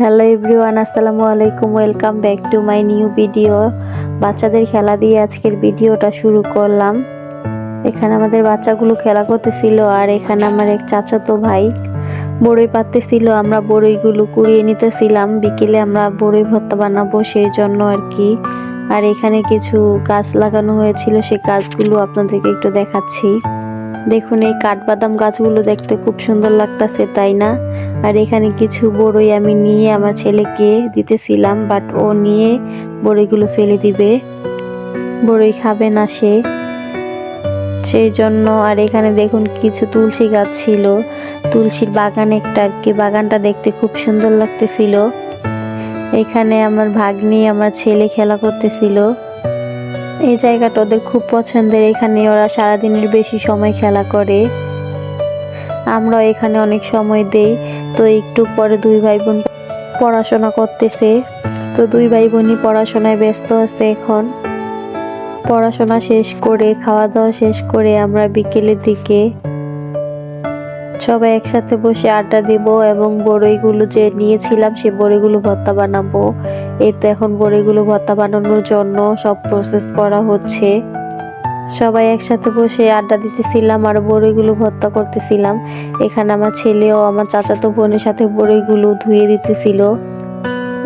Hello everyone, আসসালামু আলাইকুম। Welcome back to my new video. বাচ্চাদের খেলা দিয়ে আজকের ভিডিওটা শুরু করলাম। এখানে আমাদের বাচ্চাগুলো খেলা করতেছিল আর এখানে আমার এক চাচাতো ভাই বড়ই পাততেছিল আমরা বড়ইগুলো কুড়িয়ে নিতেছিলাম। বিকেলে আমরা বড়ই ভর্তা বানাবো সেই জন্য আর কি। আর এখানে কিছু গাছ লাগানো হয়েছিল, সেই গাছগুলো আপনাদেরকে একটু দেখাচ্ছি। দেখুন, এই কাঠবাদাম গাছগুলো দেখতে খুব সুন্দর লাগতাছে, তাই না? আর এখানে কিছু বড়ই আমি নিয়ে আমার ছেলেকে দিতেছিলাম বাট ও নিয়ে বড়ইগুলো ফেলে দিবে। বড়ই খাবে না সে। সেই জন্য, আর এখানে দেখুন কিছু তুলসী গাছ ছিল। তুলসীর বাগান একটা আর কি, বাগানটা দেখতে খুব সুন্দর লাগতেছিল। এখানে আমার ভাগ্নি আমার ছেলে খেলা করতেছিল। এই জায়গাটা ওদের খুব পছন্দের। এখানে ওরা সারাদিনের বেশি সময় খেলা করে। আমরা এখানে অনেক সময় দেই। তো একটু পরে দুই ভাই বোন পড়াশোনা করতেছে। তো দুই ভাই বোনই পড়াশোনায় ব্যস্ত আছে এখন। পড়াশোনা শেষ করে, খাওয়া দাওয়া শেষ করে আমরা বিকেলের দিকে সবাই একসাথে বসে আড্ডা দিব এবং বড়ইগুলো যে নিয়েছিলাম, সে বড়িগুলো ভর্তা বানাবো। এই তো এখন বড়িগুলো ভর্তা বানানোর জন্য সব প্রসেস করা হচ্ছে। সবাই একসাথে বসে আড্ডা দিতেছিলাম আর বড়িগুলো ভর্তা করতেছিলাম। এখানে আমার ছেলেও আমার চাচাতো বোনের সাথে বড়িগুলো ধুয়ে দিতেছিল।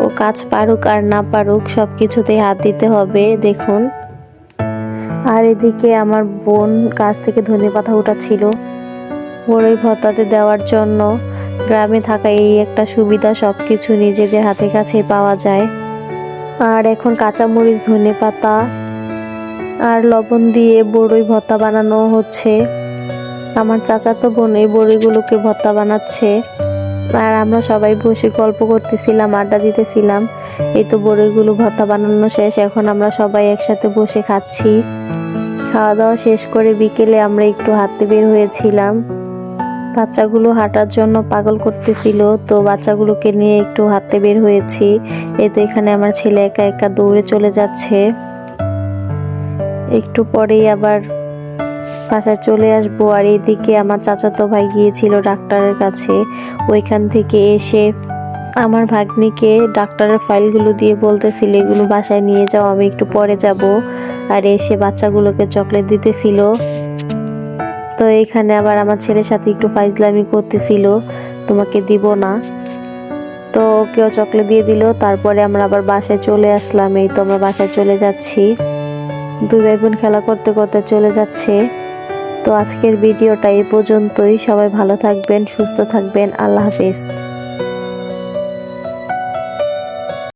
ও কাজ পারুক আর না পারুক সব কিছুতেই হাত দিতে হবে, দেখুন। আর এদিকে আমার বোন গাছ থেকে ধনে পাতা উঠাচ্ছিল। বড়ই ভত্তাতে দেওয়ার জন্য গ্রামে থাকা এই একটা সুবিধা সব কিছু নিজেদের হাতে কাছে পাওয়া যায়। আর এখন কাঁচামরিচ ধনে পাতা আর লবণ দিয়ে বড়ই ভত্তা বানানো হচ্ছে। আমার চাচাতো বোন এই বড়িগুলোকে ভত্তা বানাচ্ছে। আর আমরা সবাই বসে গল্প করতেছিলাম, আড্ডা দিতেছিলাম। এই তো বড়িগুলো ভর্তা বানানো শেষ, এখন আমরা সবাই একসাথে বসে খাচ্ছি। খাওয়া দাওয়া শেষ করে বিকেলে আমরা একটু হাঁটতে বের হয়েছিলাম। বাচ্চাগুলো হাঁটার জন্য পাগল করতেছিল, তো বাচ্চাগুলোকে নিয়ে একটু হাঁটতে বের হয়েছি। এই তো এখানে আমার ছেলে একা একা দৌড়ে চলে যাচ্ছে। একটু পরেই আবার বাসায় চলে আসব। আর এদিকে আমার চাচাতো ভাই গিয়েছিল ডাক্তারের কাছে। ওইখান থেকে এসে আমার ভাগ্নিকে ডাক্তারের ফাইলগুলো দিয়ে বলতেছিল, এগুলো বাসায় নিয়ে যাও, আমি একটু পরে যাব। আর এসে বাচ্চাগুলোকে চকলেট দিতেছিল। তো এখানে আবার আমার ছেলের সাথে একটু ফাইজলামি করতেছিল, তোমাকে দিব না। তো ওকেও চকলেট দিয়ে দিল, তারপরে আমরা আবার বাসায় চলে আসলাম। এই তো আমরা বাসায় চলে যাচ্ছি। দুই ভাই বোন খেলা করতে করতে চলে যাচ্ছে। তো আজকের ভিডিওটা এই পর্যন্তই। সবাই ভালো থাকবেন, সুস্থ থাকবেন। আল্লাহ হাফিজ।